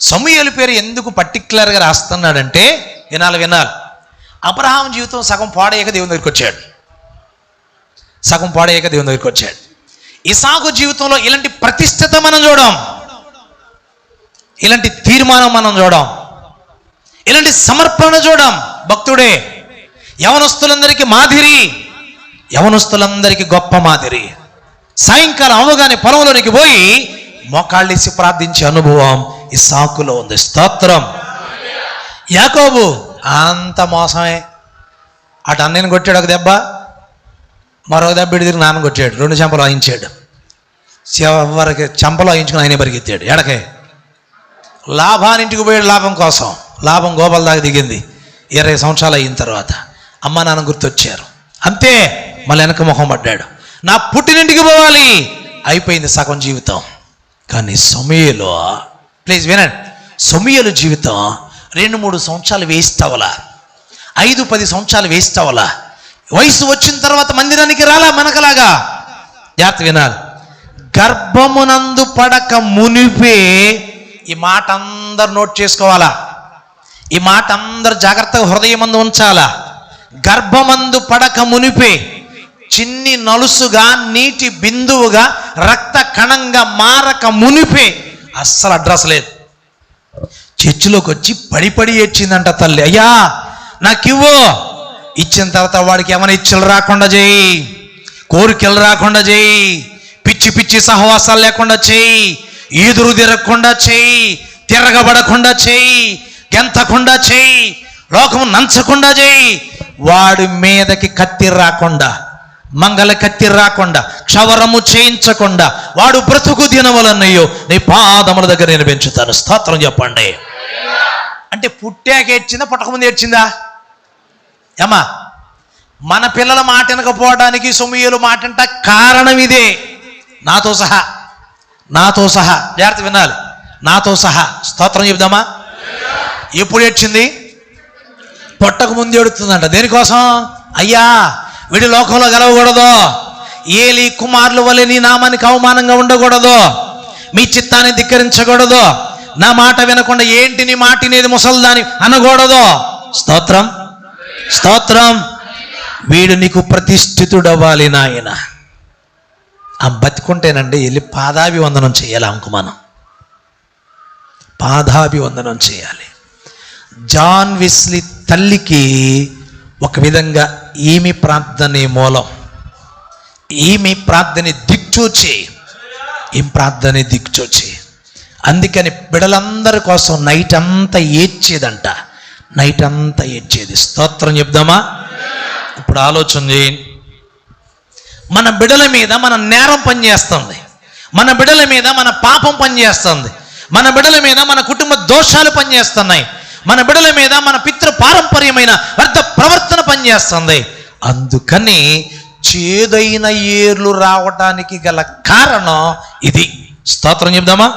సమూహలు పేరు ఎందుకు పర్టిక్యులర్గా రాస్తున్నాడంటే వినాలి వినాలి. అబ్రహాం జీవితం సగం పాడేయక దేవుని దగ్గరికి వచ్చాడు. సగం పాడేయక దేవుని దగ్గరికి వచ్చాడు. ఇసాకు జీవితంలో ఇలాంటి ప్రతిష్టత మనం చూడం. ఇలాంటి తీర్మానం మనం చూడం. ఇలాంటి సమర్పణ చూడం. భక్తుడే యవనస్తులందరికీ మాదిరి యవనస్తులందరికీ గొప్ప మాదిరి. సాయంకాలం అవగానే పొలంలోనికి పోయి మోకాళ్ళేసి ప్రార్థించే అనుభవం ఈ సాకులో ఉంది. స్తోత్రం. యాకోబు అంత మోసమే. అటు అన్నయ్యని కొట్టాడు ఒక దెబ్బ మరొక దెబ్బ ఇటు తిరిగి నాన్న కొట్టాడు. రెండు చెంపలు వాయించాడు. చివరికి చెంపలు వాయించుకుని ఆయన పరిగెత్తాడు. ఎడకే. లాభానింటికి పోయాడు లాభం కోసం. లాభం గోపాల దాకా దిగింది. ఇరవై సంవత్సరాలు అయిన తర్వాత. అమ్మ నాన్న గుర్తొచ్చారు. అంతే. మళ్ళీ వెనక మొహం పడ్డాడు. నా పుట్టినింటికి పోవాలి. అయిపోయింది సగం జీవితం. కానీ సమయలో ప్లీజ్ వినండి. సమయలు జీవితం రెండు మూడు సంవత్సరాలు వేస్ట్ ఐదు పది సంవత్సరాలు వేస్ట్ వయసు వచ్చిన తర్వాత మందిరానికి రాలా మనకలాగా? జాగ్రత్త వినాలి. గర్భమునందు పడక మునిపే ఈ మాట అందరు నోట్ చేసుకోవాలా? ఈ మాట అందరు జాగ్రత్తగా హృదయమందు ఉంచాలా? గర్భమందు పడక మునిపే చిన్ని నలుసుగా నీటి బిందువుగా రక్త కణంగా మారక మునిపే అస్సలు అడ్రస్ లేదు. చర్చిలోకి వచ్చి పడి పడి ఏడ్చిందంట తల్లి అయ్యా నాకివ్వు ఇచ్చిన తర్వాత వాడికి ఏమైనా ఇచ్చలు రాకుండా చేయి కోరికలు రాకుండా చేయి పిచ్చి పిచ్చి సహవాసాలు లేకుండా చేయి ఈదురు తిరగకుండా చేయి తిరగబడకుండా చేయి గెంతకుండా చేయి లోకం నంచకుండా చేయి. వాడి మీదకి కత్తి రాకుండా మంగళ కత్తి రాకుండా క్షవరము చేయించకుండా వాడు బ్రతుకు దినములన్నయ్యో నీ పాదముల దగ్గర నేను పెంచుతాను. స్తోత్రం చెప్పండి. అంటే పుట్టాక ఏడ్చిందా పుట్టకముందు ఏడ్చిందా? ఏమా? మన పిల్లల మాట వినకపోవడానికి సొమ్మియలు మాట అంట కారణం ఇదే. నాతో సహా నాతో సహా జాగ్రత్త వినాలి. నాతో సహా స్తోత్రం చెబుదామా ఎప్పుడు ఏడ్చింది? పొట్టకు ముందు ఏడుతుందంట. దేనికోసం? అయ్యా వీడి లోకంలో గెలవకూడదు. ఏలి కుమారుల వలె నీ నామానికి అవమానంగా ఉండకూడదు. మీ చిత్తాన్ని ధిక్కరించకూడదు. నా మాట వినకుండా ఏంటి నీ మాట అనేది ముసల్దాని అనకూడదు. స్తోత్రం. స్తోత్రం. వీడు నీకు ప్రతిష్ఠితుడవ్వాలి నాయన. ఆ బతికుంటేనండి వెళ్ళి పాదాభివందనం చేయాలి అంకు మనం. పాదాభివందనం చేయాలి. జాన్ విస్లీ తల్లికి ఒక విధంగా ఈమె ప్రార్థనే మూలం. ఈమె ప్రార్థన దిక్చూచి. ఈమె ప్రార్థన దిక్చూచి. అందుకని బిడలందరి కోసం నైట్ అంతా ఏడ్చేదంట. నైట్ అంతా ఏడ్చేది. స్తోత్రం చెప్దామా? ఇప్పుడు ఆలోచన చేయండి. మన బిడల మీద మన నేరం పనిచేస్తుంది. మన బిడల మీద మన పాపం పనిచేస్తుంది. మన బిడల మీద మన కుటుంబ దోషాలు పనిచేస్తున్నాయి. మన బిడల మీద మన పితృ పారంపర్యమైన వ్యర్థ ప్రవర్తన పనిచేస్తుంది. అందుకని చేదైన ఏర్లు రావడానికి గల కారణం ఇది. స్తోత్రం చెప్దామా?